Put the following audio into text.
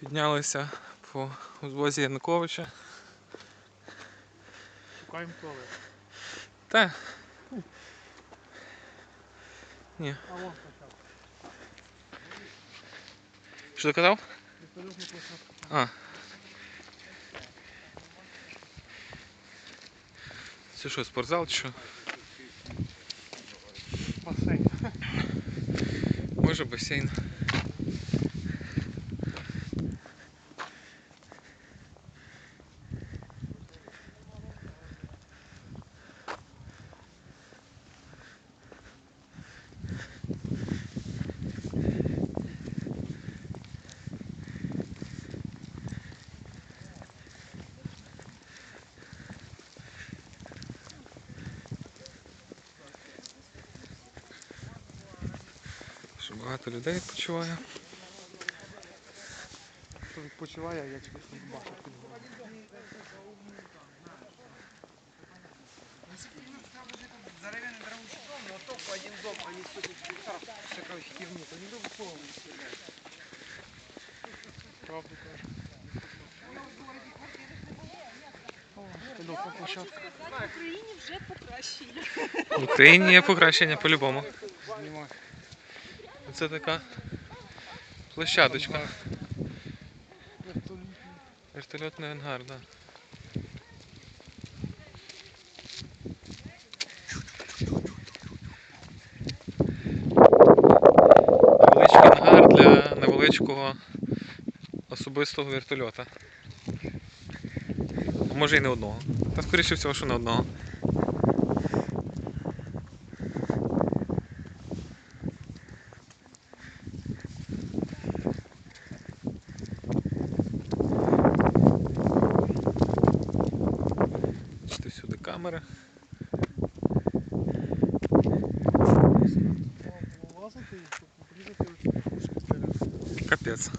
Піднялися по узвозі Януковича. Шукаємо туалет. Та. Ні. А вон почав. Що ти казав? А. Це що, спортзал чи що? Басейн. Може басейн. Що багато людей відпочиває. Хто відпочиває, я через бачу під горою. Здоровенный дровущий дом, но только один дом, а не сотни гектаров всякой херни. Это не друг слова не стреляет. Правду каже. О, вертольотна площадка. В Україні вже покращення. В Україні є покращення по-любому. Знімай. Це така площадочка. Вертольотний ангар, да. Невеличкий ангар для невеличкого особистого вертольота. Може і не одного. Та скоріше всього, що не одного. Стріляти. Капець.